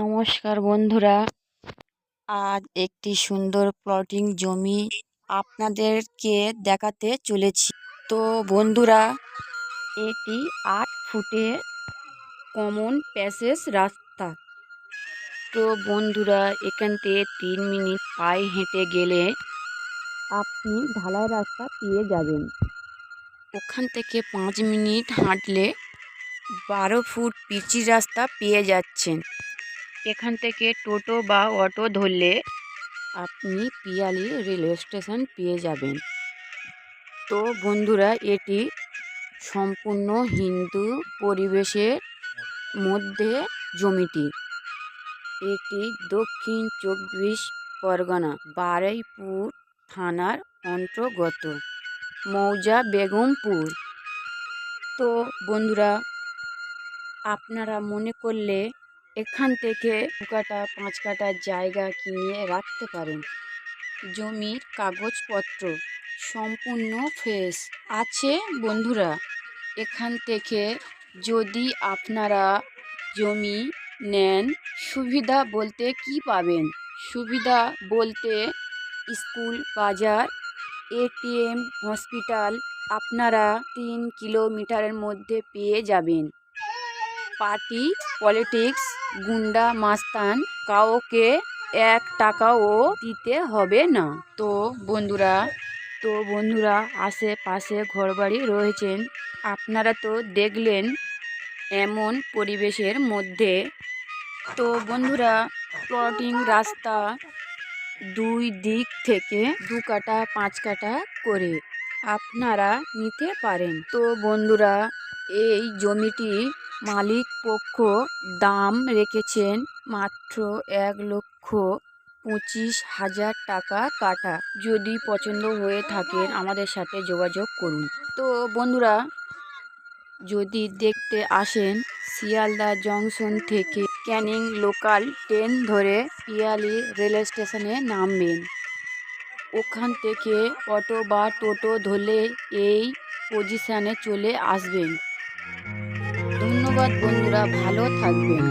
নমস্কার বন্ধুরা। আজ একটি সুন্দর প্লটিং জমি আপনাদেরকে দেখাতে চলেছি। তো বন্ধুরা, এটি আট ফুটে কমন প্যাসেজ রাস্তা। তো বন্ধুরা, এখান থেকে তিন মিনিট পায়ে হেঁটে গেলে আপনি ঢালাই রাস্তা পেয়ে যাবেন। ওখান থেকে পাঁচ মিনিট হাঁটলে বারো ফুট পিচি রাস্তা পেয়ে যাচ্ছেন। এখান থেকে টোটো বা অটো ধরলে আপনি পিয়ালি রেলওয়ে স্টেশন পেয়ে যাবেন। তো বন্ধুরা, এটি সম্পূর্ণ হিন্দু পরিবেশের মধ্যে জমিটি। এটি দক্ষিণ চব্বিশ পরগনা বারুইপুর থানার অন্তর্গত মৌজা বেগমপুর। তো বন্ধুরা, আপনারা মনে করলে এখান থেকে দু কাটা, পাঁচ কাটা জায়গা কিনে রাখতে পারেন। জমির কাগজপত্র সম্পূর্ণ ফ্রেশ আছে, বন্ধুরা। এখান থেকে যদি আপনারা জমি নেন, সুবিধা বলতে কি পাবেন? সুবিধা বলতে স্কুল, বাজার এটিএম হসপিটাল, আপনারা তিন কিলোমিটারের মধ্যে পেয়ে যাবেন। পার্টি, পলিটিক্স, গুন্ডা, মাস্তান কাউকে এক টাকাও দিতে হবে না। তো বন্ধুরা তো বন্ধুরা, আশেপাশে ঘরবাড়ি রয়েছেন। আপনারা তো দেখলেন এমন পরিবেশের মধ্যে। তো বন্ধুরা, প্লটিং রাস্তা দুই দিক থেকে দু কাটা, পাঁচ কাটা করে আপনারা নিতে পারেন। তো বন্ধুরা এই জমিটি মালিক পক্ষ দাম রেখেছেন মাত্র এক লক্ষ পঁচিশ হাজার টাকা কাটা যদি পছন্দ হয়ে থাকেন আমাদের সাথে যোগাযোগ করুন। তো বন্ধুরা, যদি দেখতে আসেন শিয়ালদা জংশন থেকে ক্যানিং লোকাল ট্রেন ধরে পিয়ালি রেল স্টেশনে নামবেন। ওখান থেকে অটো বা টোটো ধরলে এই পজিশানে চলে আসবেন। ধন্যবাদ বন্ধুরা ভালো থাকবেন।